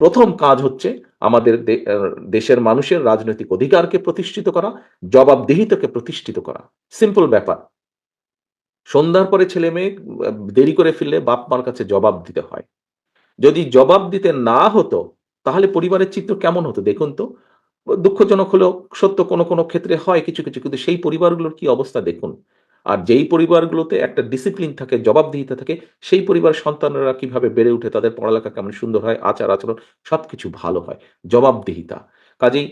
প্রথম কাজ হচ্ছে আমাদের দেশের মানুষের রাজনৈতিক অধিকারকে প্রতিষ্ঠিত করা, জবাবদিহিতাকে প্রতিষ্ঠিত করা। সিম্পল ব্যাপার। সন্ধ্যার পরে ছেলে মেয়ে দেরি করে ফিরলে বাপ মার কাছে জবাব দিতে হয়। যদি জবাব দিতে না হতো, তাহলে পরিবারের চিত্র কেমন হতো দেখুন তো? দুঃখজনক হলেও সত্য কোনো কোনো ক্ষেত্রে হয় কিছু কিছু, কিন্তু সেই পরিবারগুলোর কি অবস্থা দেখুন? আর যেই পরিবারগুলোতে একটা ডিসিপ্লিন থাকে, জবাবদিহিতা থাকে, সেই পরিবার সন্তানরা কীভাবে বেড়ে উঠে, তাদের পড়ালেখা কেমন সুন্দর হয়, আচার আচরণ সব কিছু ভালো হয়। জবাবদিহিতা। কাজেই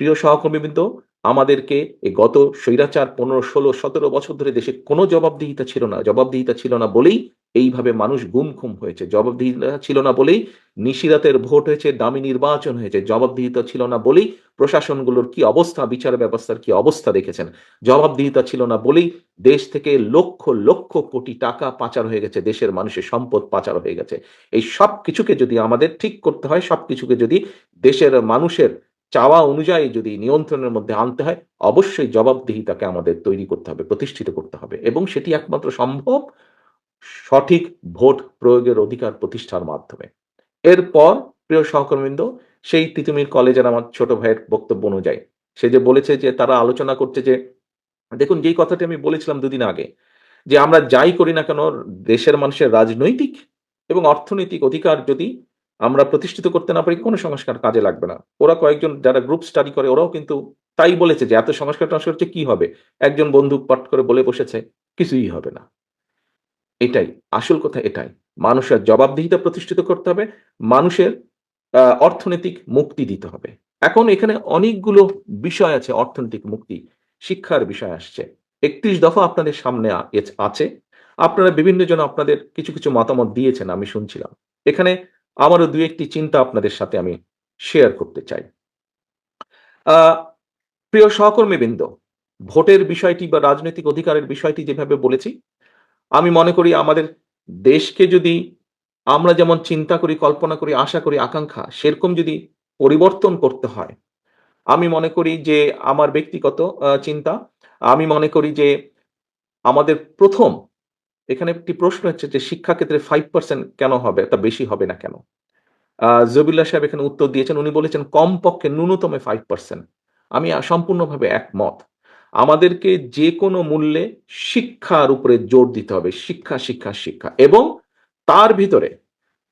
প্রিয় সহকর্মীবৃন্দ, আমাদেরকে এই গত স্বৈরাচার পনেরো, ষোলো, সতেরো বছর ধরে দেশে কোনো জবাবদিহিতা ছিল না। জবাবদিহিতা ছিল না বলেই এইভাবে মানুষ গুম খুম হয়েছে। জবাবদিহিতা ছিল না বলেই নিশিরাতের ভোট হয়েছে, দামি নির্বাচন হয়েছে। জবাবদিহিতা ছিল না বলেই প্রশাসনগুলোর কি অবস্থা, বিচার ব্যবস্থার কি অবস্থা দেখেছেন? জবাবদিহিতা ছিল না বলেই দেশ থেকে লক্ষ লক্ষ কোটি টাকা পাচার হয়ে গেছে, দেশের মানুষের সম্পদ পাচার হয়ে গেছে। এই সব কিছুকে যদি আমাদের ঠিক করতে হয়, সব কিছুকে যদি দেশের মানুষের চাওয়া অনুযায়ী যদি নিয়ন্ত্রণের মধ্যে আনতে হয়, অবশ্যই জবাবদিহিতাকে আমাদের তৈরি করতে হবে, প্রতিষ্ঠিত করতে হবে। এবং সেটি একমাত্র সম্ভব সঠিক ভোট প্রয়োগের অধিকার প্রতিষ্ঠার মাধ্যমে। এরপর, প্রিয় সহকর্মীবৃন্দ, সেই তিতুমির কলেজের আমার ছোট ভাইয়ের বক্তব্য অনুযায়ী, সে যে বলেছে যে তারা আলোচনা করছে যে, দেখুন, যেই কথাটি আমি বলেছিলাম দুদিন আগে, যে আমরা যাই করি না কেন, দেশের মানুষের রাজনৈতিক এবং অর্থনৈতিক অধিকার যদি আমরা প্রতিষ্ঠিত করতে না পারি, কোনো সংস্কার কাজে লাগবে না। ওরা কয়েকজন যারা গ্রুপ স্টাডি করে, ওরাও কিন্তু তাই বলেছে যে, এত সংস্কার টংস্কার হচ্ছে, কি হবে? একজন বন্ধু পাঠ করে বলে বসেছে, কিছুই হবে না। এটাই, আসল কথা এটাই। মানুষের জবাবদিহিতা প্রতিষ্ঠিত করতে হবে, মানুষের অর্থনৈতিক মুক্তি দিতে হবে। এখন এখানে অনেকগুলো বিষয় আছে, অর্থনৈতিক মুক্তি, শিক্ষার বিষয় আসছে। একত্রিশ দফা আপনাদের সামনে আছে। আপনারা বিভিন্ন জন আপনাদের কিছু কিছু মতামত দিয়েছেন, আমি শুনছিলাম। এখানে আমারও দু একটি চিন্তা আপনাদের সাথে আমি শেয়ার করতে চাই। প্রিয় সহকর্মীবৃন্দ, ভোটের বিষয়টি বা রাজনৈতিক অধিকারের বিষয়টি যেভাবে বলেছি আমি মনে করি আমাদের দেশকে যদি আমরা যেমন চিন্তা করি, কল্পনা করি, আশা করি, আকাঙ্ক্ষা, সেরকম যদি পরিবর্তন করতে হয়, আমি মনে করি যে আমার ব্যক্তিগত চিন্তা, আমি মনে করি যে আমাদের প্রথম, এখানে একটি প্রশ্ন হচ্ছে যে শিক্ষা ক্ষেত্রে ফাইভ পার্সেন্ট কেন হবে তা বেশি হবে না কেন? জবিল্লা সাহেব এখানে উত্তর দিয়েছেন, উনি বলেছেন, কমপক্ষে ন্যূনতম ফাইভ পার্সেন্ট আমি সম্পূর্ণভাবে একমত। আমাদেরকে যে কোনো মূল্যে শিক্ষার উপরে জোর দিতে হবে। শিক্ষা শিক্ষা শিক্ষা। এবং তার ভিতরে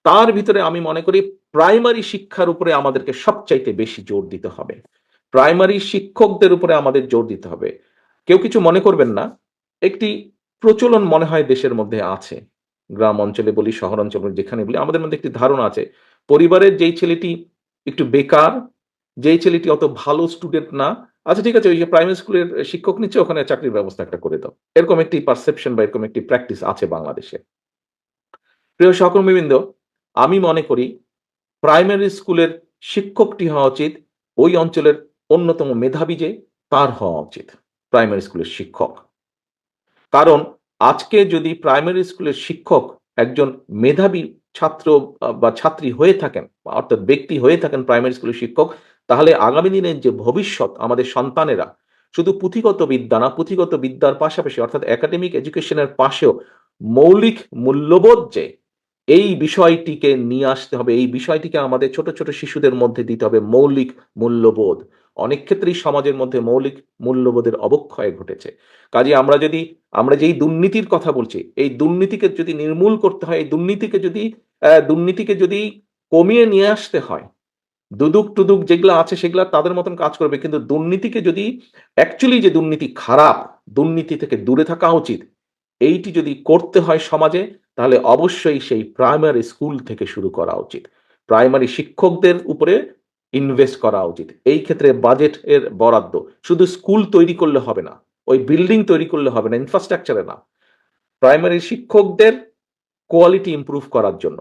তার ভিতরে আমি মনে করি প্রাইমারি শিক্ষার উপরে আমাদেরকে সবচাইতে বেশি জোর দিতে হবে। প্রাইমারি শিক্ষকদের উপরে আমাদের জোর দিতে হবে। কেউ কিছু মনে করবেন না, একটি প্রচলন মনে হয় দেশের মধ্যে আছে। গ্রাম অঞ্চলে বলি, শহর অঞ্চলে যেখানে বলি, আমাদের মধ্যে একটি ধারণা আছে। পরিবারের যেই ছেলেটি একটু বেকার, যেই ছেলেটি অত ভালো স্টুডেন্ট না আচ্ছা ঠিক আছে, ওই যে প্রাইমারি স্কুলের শিক্ষক নিচ্ছে, ওখানে চাকরির ব্যবস্থা একটা করে দাও। এরকম একটি পারসেপশন বা এরকম একটি প্র্যাকটিস আছে বাংলাদেশে। প্রিয় সহকর্মীবৃন্দ, আমি মনে করি প্রাইমারি স্কুলের শিক্ষকটি হওয়া উচিত, ওই অঞ্চলের অন্যতম মেধাবী যে, তার হওয়া উচিত প্রাইমারি স্কুলের শিক্ষক। কারণ আজকে যদি প্রাইমারি স্কুলের শিক্ষক একজন মেধাবী ছাত্র বা ছাত্রী হয়ে থাকেন, অর্থাৎ ব্যক্তি হয়ে থাকেন প্রাইমারি স্কুলের শিক্ষক তাহলে আগামী দিনের যে ভবিষ্যৎ আমাদের সন্তানেরা, শুধু পুঁথিগত বিদ্যা না, পুঁথিগত বিদ্যার পাশাপাশি, অর্থাৎ একাডেমিক এডুকেশনের পাশেও মৌলিক মূল্যবোধ যে, এই বিষয়টিকে নিয়ে আসতে হবে, এই বিষয়টিকে আমাদের ছোট ছোট শিশুদের মধ্যে দিতে হবে মৌলিক মূল্যবোধ। অনেক ক্ষেত্রেই সমাজের মধ্যে মৌলিক মূল্যবোধের অবক্ষয় ঘটেছে। কাজে আমরা যদি, আমরা যেই দুর্নীতির কথা বলছি, এই দুর্নীতিকে যদি নির্মূল করতে হয়, এই দুর্নীতিকে যদি দুর্নীতিকে যদি কমিয়ে নিয়ে আসতে হয় দুদুক টুদুক যেগুলো আছে সেগুলো তাদের মতন কাজ করবে। কিন্তু দুর্নীতিকে যদি অ্যাকচুয়ালি যে দুর্নীতি খারাপ, দুর্নীতি থেকে দূরে থাকা উচিত, এইটি যদি করতে হয় সমাজে, তাহলে অবশ্যই সেই প্রাইমারি স্কুল থেকে শুরু করা উচিত। প্রাইমারি শিক্ষকদের উপরে ইনভেস্ট করা উচিত। এই ক্ষেত্রে বাজেট এর বরাদ্দ। শুধু স্কুল তৈরি করলে হবে না, ওই বিল্ডিং তৈরি করলে হবে না ইনফ্রাস্ট্রাকচারে না। প্রাইমারি শিক্ষকদের কোয়ালিটি ইমপ্রুভ করার জন্য,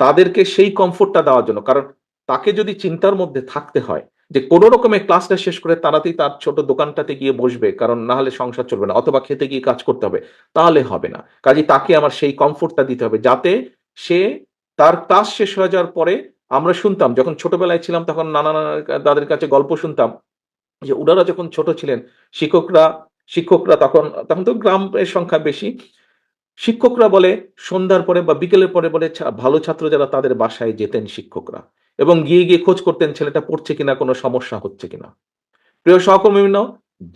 তাদেরকে সেই কমফোর্টটা দেওয়ার জন্য। কারণ তাকে যদি চিন্তার মধ্যে থাকতে হয় যে কোনো রকমের ক্লাসটা শেষ করে তাড়াতাড়ি তার ছোট দোকানটাতে গিয়ে বসবে, কারণ না হলে সংসার চলবে না, অথবা খেতে গিয়ে কাজ করতে হবে, তাহলে হবে না। কাজে তাকে আমার সেই কমফোর্টটা দিতে হবে, যাতে সে তার ক্লাস শেষ হয়ে যাওয়ার পরে আমরা শুনতাম, যখন ছোটবেলায় ছিলাম তখন নানা তাদের কাছে গল্প শুনতাম, যে ওনারা যখন ছোট ছিলেন, শিক্ষকরা শিক্ষকরা তখন তখন তো গ্রামের সংখ্যা বেশি, শিক্ষকরা বলে সন্ধ্যার পরে বা বিকেলের পরে বলে ভালো ছাত্র যারা তাদের বাসায় যেতেন শিক্ষকরা। এবং গিয়ে গিয়ে খোঁজ করতেন ছেলেটা পড়ছে কিনা, কোনো সমস্যা হচ্ছে কিনা। প্রিয় সহকর্মীবৃন্দ,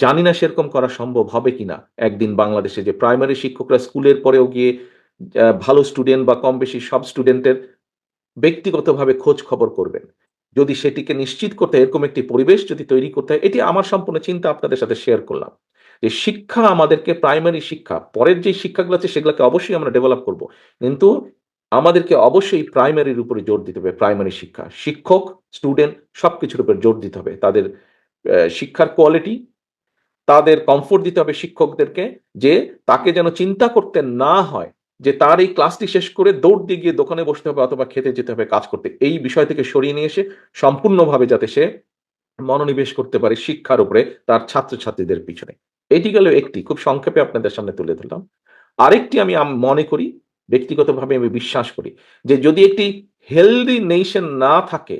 জানি না সেরকম করা সম্ভব হবে কিনা। একদিন বাংলাদেশে যে প্রাইমারি শিক্ষকরা স্কুলের পরেও গিয়ে ভালো স্টুডেন্ট বা কম বেশি সব স্টুডেন্টের ব্যক্তিগতভাবে খোঁজ খবর করবেন। যদি সেটিকে নিশ্চিত করতে এরকম একটি পরিবেশ যদি তৈরি করতে হয়, এটি আমার সম্পূর্ণ চিন্তা আপনাদের সাথে শেয়ার করলাম। যে শিক্ষা আমাদেরকে প্রাইমারি শিক্ষা, পরের যে শিক্ষাগুলো আছে সেগুলোকে অবশ্যই আমরা ডেভেলপ করব। কিন্তু আমাদেরকে অবশ্যই প্রাইমারির উপরে জোর দিতে হবে প্রাইমারি শিক্ষা। শিক্ষক স্টুডেন্ট সব কিছুর উপর জোর দিতে হবে। তাদের শিক্ষার কোয়ালিটি তাদের কমফোর্ট দিতে হবে শিক্ষকদেরকে যে তাকে যেন চিন্তা করতে না হয় যে তার এই ক্লাসটি শেষ করে দৌড় দিয়ে গিয়ে দোকানে বসতে হবে অথবা খেতে যেতে হবে, কাজ করতে। এই বিষয় থেকে সরিয়ে নিয়ে এসে সম্পূর্ণভাবে যাতে সে মনোনিবেশ করতে পারে শিক্ষার উপরে তার ছাত্রছাত্রীদের পিছনে। এটি গেল একটি। খুব সংক্ষেপে আপনাদের সামনে তুলে ধরলাম। আরেকটি আমি মনে করি ব্যক্তিগতভাবে আমি বিশ্বাস করি যে যদি একটি হেলদি নেশন না থাকে,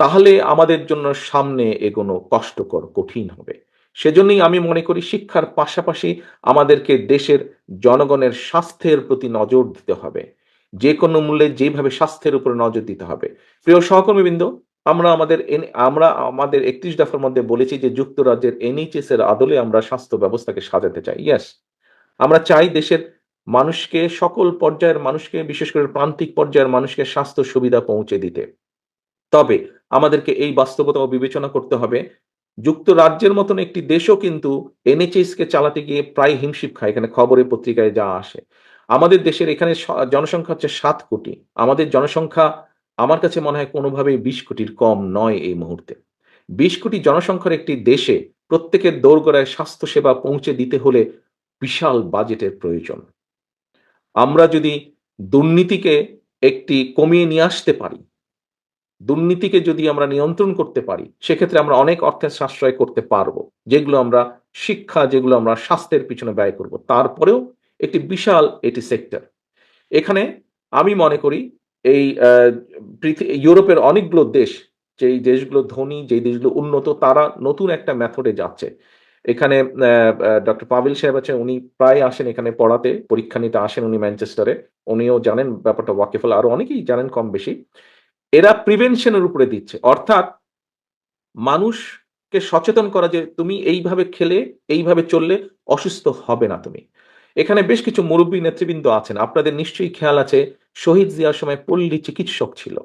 তাহলে আমাদের জন্য সামনে এগোনো কষ্টকর, কঠিন হবে। সেজন্যই আমি মনে করি শিক্ষার পাশাপাশি আমাদেরকে দেশের জনগণের স্বাস্থ্যের প্রতি নজর দিতে হবে। যে কোনো মূল্যে যেভাবে স্বাস্থ্যের উপরে নজর দিতে হবে। প্রিয় সহকর্মীবৃন্দ, আমরা আমাদের আমরা আমাদের একত্রিশ দফার মধ্যে বলেছি যে যুক্তরাজ্যের এনএইচএস এর আদলে আমরা স্বাস্থ্য ব্যবস্থাকে সাজাতে চাই। ইয়াস আমরা চাই দেশের মানুষকে, সকল পর্যায়ের মানুষকে, বিশেষ করে প্রান্তিক পর্যায়ের মানুষকে স্বাস্থ্য সুবিধা পৌঁছে দিতে। তবে আমাদেরকে এই বাস্তবতাও বিবেচনা করতে হবে। যুক্তরাজ্যের মতন একটি দেশও কিন্তু এনএচএস কে চালাতে গিয়ে প্রায় হিমশিম খায়। এখানে খবরে পত্রিকায় যা আসে। আমাদের দেশের এখানে জনসংখ্যা হচ্ছে সাত কোটি। আমাদের জনসংখ্যা আমার কাছে মনে হয় কোনোভাবেই বিশ কোটির কম নয় এই মুহূর্তে। বিশ কোটি জনসংখ্যার একটি দেশে প্রত্যেকের দোরগোড়ায় স্বাস্থ্য সেবা পৌঁছে দিতে হলে বিশাল বাজেটের প্রয়োজন। আমরা যদি দুর্নীতিকে একটি কমিয়ে নিয়ে আসতে পারি, দুর্নীতিকে যদি আমরা নিয়ন্ত্রণ করতে পারি, সেক্ষেত্রে আমরা অনেক অর্থের সাশ্রয় করতে পারব, যেগুলো আমরা শিক্ষা, যেগুলো আমরা স্বাস্থ্যের পিছনে ব্যয় করব। তারপরেও একটি বিশাল এটি সেক্টর। এখানে আমি মনে করি এই ইউরোপের অনেকগুলো দেশ, যেই দেশগুলো ধনী, যেই দেশগুলো উন্নত, তারা নতুন একটা মেথডে যাচ্ছে। এখানে ডক্টর পাবিল সাহেব আছে উনি প্রায় আসেন এখানে পড়াতে, পরীক্ষা নিতে আসেন উনি ম্যানচেস্টারে। উনিও জানেন ব্যাপারটা ওয়াকিফল, আরও অনেকেই জানেন কম বেশি। এরা প্রিভেনশনের উপরে দিচ্ছে, অর্থাৎ মানুষকে সচেতন করা যে তুমি এইভাবে খেলে, এইভাবে চললে অসুস্থ হবে না তুমি। এখানে বেশ কিছু মুরব্বী নেতৃবৃন্দ আছেন, আপনাদের নিশ্চয়ই খেয়াল আছে, শহীদ জিয়ার সময় পল্লী চিকিৎসক ছিল।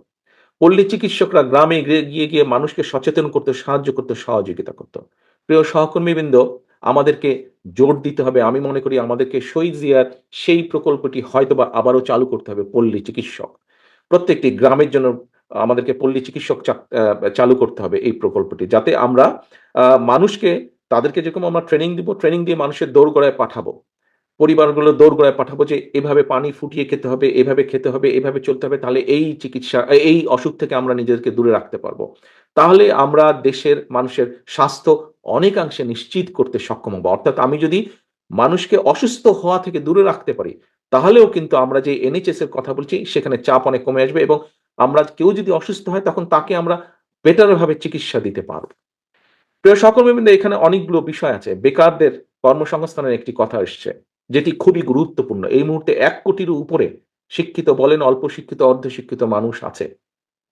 পল্লী চিকিৎসকরা গ্রামে গিয়ে গিয়ে গিয়ে মানুষকে সচেতন করতে, সাহায্য করতে সহযোগিতা করত। প্রিয় সহকর্মীবৃন্দ, আমাদেরকে জোর দিতে হবে। আমি মনে করি আমাদেরকে শহীদ জিয়ার সেই প্রকল্পটি হয়তোবা আবারও চালু করতে হবে পল্লী চিকিৎসক। প্রত্যেকটি গ্রামের জন্য আমাদেরকে পল্লী চিকিৎসক চালু করতে হবে এই প্রকল্পটি, যাতে আমরা মানুষকে, তাদেরকে যেরকম আমরা ট্রেনিং দিব ট্রেনিং দিয়ে মানুষের দৌড় দৌড়গড়ায় পাঠাবো। পরিবারগুলো দৌড়গড়ায় পাঠাবো যে, এভাবে পানি ফুটিয়ে খেতে হবে, এভাবে খেতে হবে, এভাবে চলতে হবে, তাহলে এই চিকিৎসা, এই অসুখ থেকে আমরা নিজেদেরকে দূরে রাখতে পারব। তাহলে আমরা দেশের মানুষের স্বাস্থ্য অনেকাংশে নিশ্চিত করতে সক্ষম হব। অর্থাৎ আমি যদি মানুষকে অসুস্থ হওয়া থেকে দূরে রাখতে পারি, তাহলেও কিন্তু আমরা যে এনএচএস এর কথা বলছি, সেখানে চাপ অনেক কমে আসবে এবং আমরা কেউ যদি অসুস্থ হয়, তখন তাকে আমরা বেটার ভাবে চিকিৎসা দিতে পারব। প্রিয় সহকর্মীবৃন্দ এখানে অনেকগুলো বিষয় আছে। বেকারদের কর্মসংস্থানের একটি কথা এসছে। যেটি খুবই গুরুত্বপূর্ণ। এই মুহূর্তে এক কোটির উপরে শিক্ষিত বলেন অল্প শিক্ষিত, অর্ধ শিক্ষিত মানুষ আছে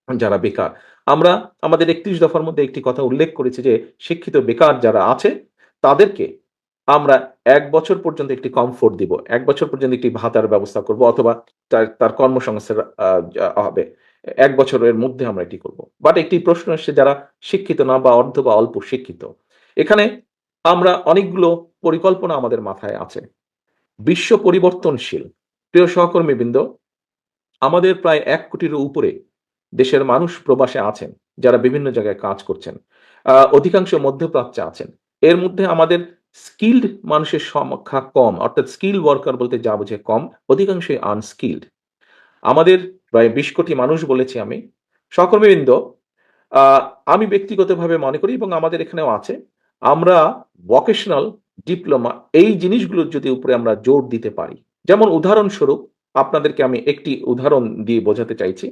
যারা বেকার। আমরা আমাদের একত্রিশ দফার মধ্যে একটি কথা উল্লেখ করেছি যে, শিক্ষিত বেকার যারা আছে, তাদেরকে আমরা এক বছর পর্যন্ত একটি কমফোর্ট দিব। এক বছর পর্যন্ত একটি ভাতার ব্যবস্থা করব অথবা তার তার কর্মসংস্থান হবে। এক বছরের মধ্যে আমরা এটি করব। বাট একটি প্রশ্ন এসছে যারা শিক্ষিত না বা অর্ধ বা অল্প শিক্ষিত। এখানে আমরা অনেকগুলো পরিকল্পনা আমাদের মাথায় আছে। বিশ্ব পরিবর্তনশীল। প্রিয় সহকর্মীবৃন্দ, আমাদের প্রায় এক কোটির উপরে দেশের মানুষ প্রবাসে আছেন, যারা বিভিন্ন জায়গায় কাজ করছেন অধিকাংশ মধ্যপ্রাচ্যে আছেন। এর মধ্যে আমাদের স্কিল্ড মানুষের সংখ্যা কম, অর্থাৎ স্কিল ওয়ার্কার বলতে যা বোঝে কম, অধিকাংশই আনস্কিল্ড। আমাদের প্রায় বিশ কোটি মানুষ বলেছি আমি। সহকর্মীবৃন্দ আমি ব্যক্তিগতভাবে মনে করি এবং আমাদের এখানেও আছে, আমরা ভোকেশনাল ডিপ্লোমা এই জিনিসগুলোর যদি উপরে আমরা জোর দিতে পারি। যেমন উদাহরণস্বরূপ আপনাদেরকে আমি একটি উদাহরণ দিয়ে বোঝাতে চাইছি।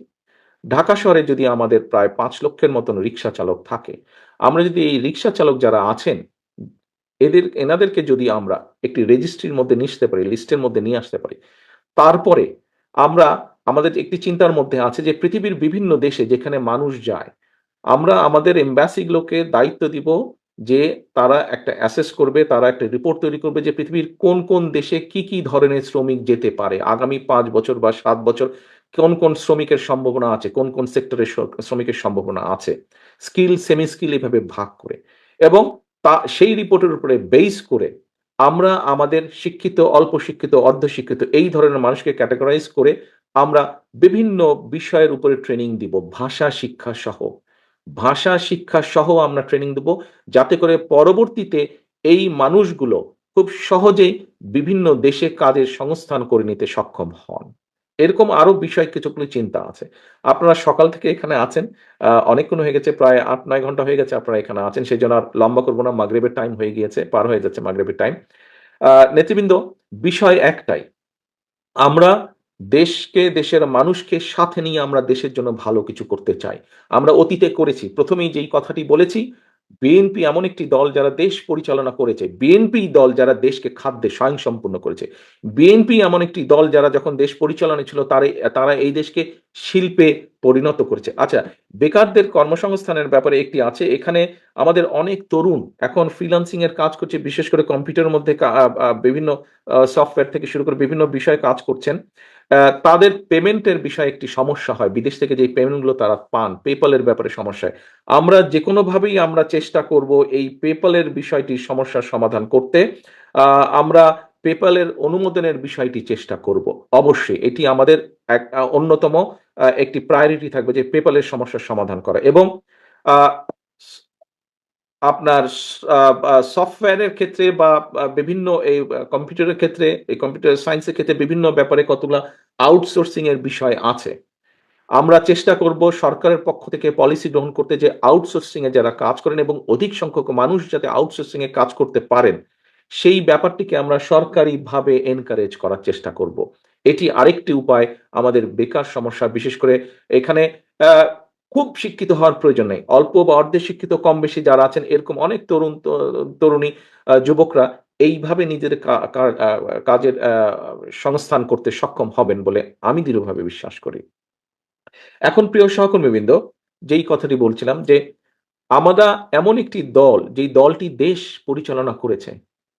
ঢাকা শহরে যদি আমাদের প্রায় পাঁচ লক্ষের মতন রিক্সা চালক থাকে, আমরা যদি এই রিক্সা চালক যারা আছেন, এদের, এনাদেরকে যদি আমরা একটি রেজিস্ট্রির মধ্যে নিয়ে পারি, লিস্টের মধ্যে নিয়ে আসতে পারি, তারপরে আমরা, আমাদের একটি চিন্তার মধ্যে আছে যে পৃথিবীর বিভিন্ন দেশে যেখানে মানুষ যায়, আমরা আমাদের এম্বাসিগুলোকে দায়িত্ব দিব যে তারা একটা অ্যাসেস করবে, তারা একটা রিপোর্ট তৈরি করবে যে পৃথিবীর কোন কোন দেশে কি কি ধরনের শ্রমিক যেতে পারে। আগামী পাঁচ বছর বা সাত বছর কোন কোন শ্রমিকের সম্ভাবনা আছে, কোন কোন সেক্টরের শ্রমিকের সম্ভাবনা আছে। স্কিল সেমি স্কিল এভাবে ভাগ করে। এবং তা, সেই রিপোর্টের উপরে বেস করে আমরা আমাদের শিক্ষিত, অল্প শিক্ষিত অর্ধশিক্ষিত এই ধরনের মানুষকে ক্যাটাগরাইজ করে আমরা বিভিন্ন বিষয়ের উপরে ট্রেনিং দিব, ভাষা, শিক্ষা সহ। ভাষা, শিক্ষা সহ আমরা ট্রেনিং দেব যাতে করে পরবর্তীতে এই মানুষগুলো খুব সহজেই বিভিন্ন দেশে কাজের সংস্থান করে নিতে সক্ষম হন। এরকম আরও বিষয় কিছুগুলো চিন্তা আছে। আপনারা সকাল থেকে এখানে আছেন অনেকক্ষণ হয়ে গেছে, প্রায় আট নয় ঘণ্টা হয়ে গেছে আপনারা এখানে আছেন সেই জন্য আর লম্বা করব না, মাগরেবের টাইম হয়ে গিয়েছে, পার হয়ে যাচ্ছে মাগরেবের টাইম নেতৃবৃন্দ, বিষয় একটাই, আমরা দেশকে, দেশের মানুষকে সাথে নিয়ে আমরা দেশের জন্য ভালো কিছু করতে চাই। আমরা অতীতে করেছি। প্রথমেই যেই কথাটি বলেছি বিএনপি এমন একটি দল যারা দেশ পরিচালনা করেছে বিএনপি দল যারা দেশকে খাদ্যে স্বয়ংসম্পূর্ণ করেছে। বিএনপি এমন একটি দল যারা যখন দেশ পরিচালনা ছিল, তারা তারা এই দেশকে শিল্পে পরিণত করেছে। আচ্ছা বেকারদের কর্মসংস্থানের ব্যাপারে একটি আছে। এখানে আমাদের অনেক তরুণ এখন ফ্রিল্যান্সিং এর কাজ করছে, বিশেষ করে কম্পিউটারের মধ্যে বিভিন্ন সফটওয়্যার থেকে শুরু করে বিভিন্ন বিষয়ে কাজ করছেন। তাদের পেমেন্টের বিষয়ে একটি সমস্যা হয়। বিদেশ থেকে যে পেমেন্টগুলো তারা পান পেপালের ব্যাপারে সমস্যা আমরা যে কোনোভাবেই আমরা চেষ্টা করব এই পেপালের বিষয়টি সমস্যার সমাধান করতে। আমরা পেপালের অনুমোদনের বিষয়টি চেষ্টা করব। অবশ্যই এটি আমাদের এক অন্যতম একটি প্রায়োরিটি থাকবে যে পেপালের সমস্যার সমাধান করা। এবং আপনার সফটওয়্যারের ক্ষেত্রে বা বিভিন্ন এই কম্পিউটারের ক্ষেত্রে, এই কম্পিউটার সায়েন্সের ক্ষেত্রে বিভিন্ন ব্যাপারে কতগুলো আউটসোর্সিং এর বিষয় আছে। আমরা চেষ্টা করব সরকারের পক্ষ থেকে পলিসি গ্রহণ করতে যে আউটসোর্সিং এ যারা কাজ করেন এবং অধিক সংখ্যক মানুষ যাতে আউটসোর্সিং এ কাজ করতে পারেন, সেই ব্যাপারটিকে আমরা সরকারিভাবে এনকারেজ করার চেষ্টা করব। এটি আরেকটি উপায় আমাদের বেকার সমস্যা, বিশেষ করে এখানে খুব শিক্ষিত হওয়ার প্রয়োজন নেই। অল্প বা অর্ধে শিক্ষিত কম বেশি যারা আছেন, এরকম অনেক তরুণ তরুণী যুবকরা এইভাবে নিজের কাজের সংস্থান করতে সক্ষম হবেন বলে আমি দৃঢ়ভাবে বিশ্বাস করি। এখন প্রিয় সহকর্মীবৃন্দ, যেই কথাটি বলছিলাম যে আমরা এমন একটি দল, যেই দলটি দেশ পরিচালনা করেছে।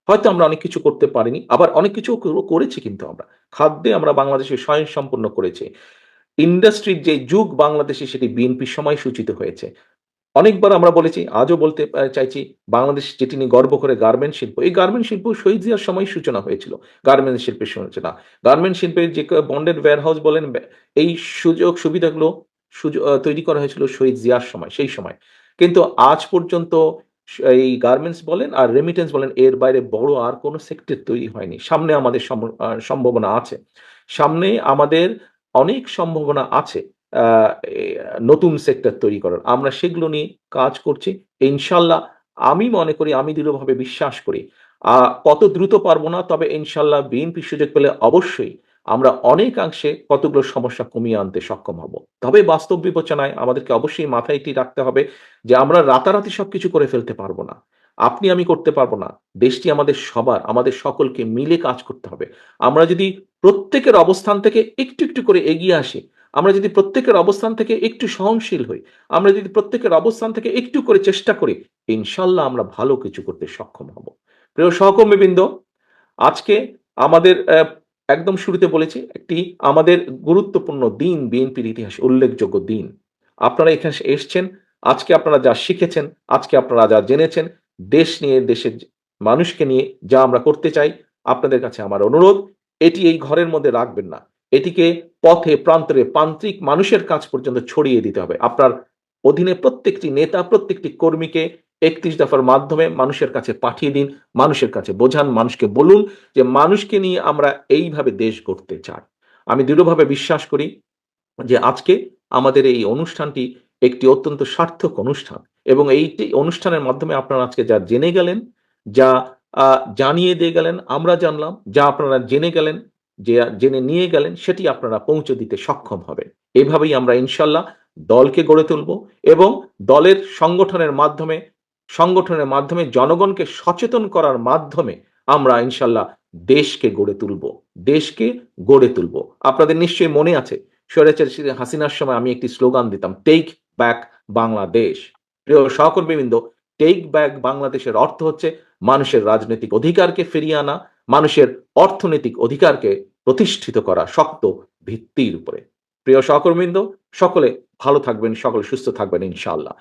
হয়তো আমরা অনেক কিছু করতে পারিনি, আবার অনেক কিছু করেছি কিন্তু আমরা। খাদ্যে আমরা বাংলাদেশে স্বয়ং সম্পূর্ণ করেছি। ইন্ডাস্ট্রির যে যুগ বাংলাদেশে সেটি বিএনপির সময় সূচিত হয়েছে। অনেকবার আমরা বলেছি, আজও বলতে চাইছি, বাংলাদেশ যেটি নিয়ে গর্ব করে গার্মেন্ট শিল্প, এই গার্মেন্ট শিল্প শহীদ জিয়ার সময় সূচনা হয়েছিল, গার্মেন্ট শিল্পের সূচনা। গার্মেন্ট শিল্পের যে বন্ডেড ওয়্যারহাউস বলেন এই সুযোগ সুবিধাগুলো তৈরি করা হয়েছিল শহীদ জিয়ার সময়, সেই সময়। কিন্তু আজ পর্যন্ত এই গার্মেন্টস বলেন আর রেমিটেন্স বলেন, এর বাইরে বড় আর কোনো সেক্টর তৈরি হয়নি। সামনে আমাদের সম- সম্ভাবনা আছে। সামনে আমাদের অনেক সম্ভাবনা আছে নতুন সেক্টর তৈরি করার। আমরা সেগুলো নিয়ে কাজ করছি। ইনশাল্লাহ আমি মনে করি, আমি দৃঢ়ভাবে বিশ্বাস করি কত দ্রুত পারব না, তবে ইনশাল্লাহ বিএনপি সুযোগ পেলে অবশ্যই আমরা অনেকাংশে কতগুলো সমস্যা কমিয়ে আনতে সক্ষম হব। তবে বাস্তব বিবেচনায় আমাদেরকে অবশ্যই মাথায় এটি রাখতে হবে যে আমরা রাতারাতি সবকিছু করে ফেলতে পারব না। আপনি আমি করতে পারব না। দেশটি আমাদের সবার, আমাদের সকলকে মিলে কাজ করতে হবে। আমরা যদি প্রত্যেকের অবস্থান থেকে একটু একটু করে এগিয়ে আসি, আমরা যদি প্রত্যেকের অবস্থান থেকে একটু সহনশীল হই, আমরা যদি প্রত্যেকের অবস্থান থেকে একটু করে চেষ্টা করি ইনশাল্লাহ আমরা ভালো কিছু করতে সক্ষম হব। প্রিয় সহকর্মীবৃন্দ, আজকে আমাদের একদম শুরুতে বলেছি, একটি আমাদের গুরুত্বপূর্ণ দিন, বিএনপির ইতিহাসে, উল্লেখযোগ্য দিন। আপনারা এখানে এসছেন, আজকে আপনারা যা শিখেছেন, আজকে আপনারা যা জেনেছেন দেশ নিয়ে, দেশের মানুষকে নিয়ে যা আমরা করতে চাই, আপনাদের কাছে আমার অনুরোধ, এটি এই ঘরের মধ্যে রাখবেন না। এটিকে পথে, প্রান্তরে প্রান্তিক মানুষের কাজ পর্যন্ত ছড়িয়ে দিতে হবে। আপনার অধীনে প্রত্যেকটি নেতা, প্রত্যেকটি কর্মীকে একত্রিশ দফার মাধ্যমে মানুষের কাছে পাঠিয়ে দিন, মানুষের কাছে বোঝান, মানুষকে বলুন যে মানুষকে নিয়ে আমরা এইভাবে দেশ গড়তে চাই। আমি দৃঢ়ভাবে বিশ্বাস করি যে আজকে আমাদের এই অনুষ্ঠানটি একটি অত্যন্ত সার্থক অনুষ্ঠান। এবং এইটি অনুষ্ঠানের মাধ্যমে আপনারা আজকে যা জেনে গেলেন, যা জানিয়ে দিয়ে গেলেন, আমরা জানলাম, যা আপনারা জেনে গেলেন, যে, জেনে নিয়ে গেলেন, সেটি আপনারা পৌঁছে দিতে সক্ষম হবে এভাবেই আমরা ইনশাল্লাহ দলকে গড়ে তুলব এবং দলের সংগঠনের মাধ্যমে সংগঠনের মাধ্যমে জনগণকে সচেতন করার মাধ্যমে আমরা ইনশাল্লাহ দেশকে গড়ে তুলব, দেশকে গড়ে তুলব। আপনাদের নিশ্চয়ই মনে আছে, স্বৈরাচারী হাসিনার সময় আমি একটি স্লোগান দিতাম টেক ব্যাক বাংলাদেশ। প্রিয় সহকর্মীবৃন্দ টেক ব্যাক বাংলাদেশের অর্থ হচ্ছে মানুষের রাজনৈতিক অধিকারকে ফিরিয়ে আনা, মানুষের অর্থনৈতিক অধিকারকে প্রতিষ্ঠিত করা শক্ত ভিত্তির উপরে। প্রিয় সহকর্মীবৃন্দ, সকলে ভালো থাকবেন, সকলে সুস্থ থাকবেন ইনশাআল্লাহ।